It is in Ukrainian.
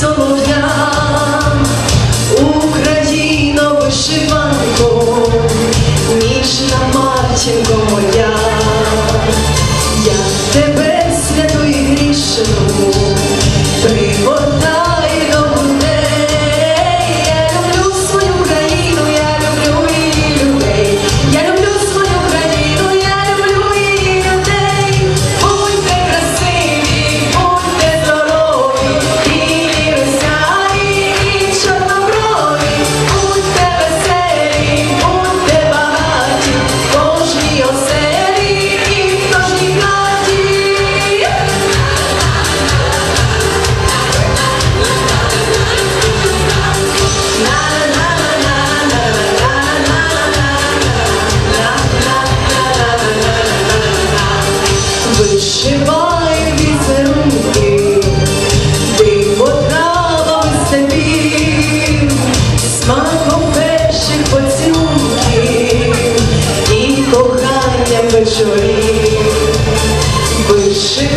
солов'ям, Україно вишиванко. Shorty, but shit.